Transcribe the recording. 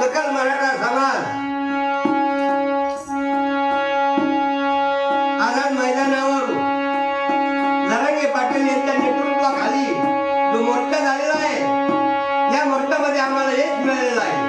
सकल मराठा समाज. आझाद मैदानावर नारंगे पाटील यांच्या नेतृत्वाखाली जो मोर्चा झालेला आहे या मोर्चामध्ये आम्हाला हेच मिळालेलं आहे.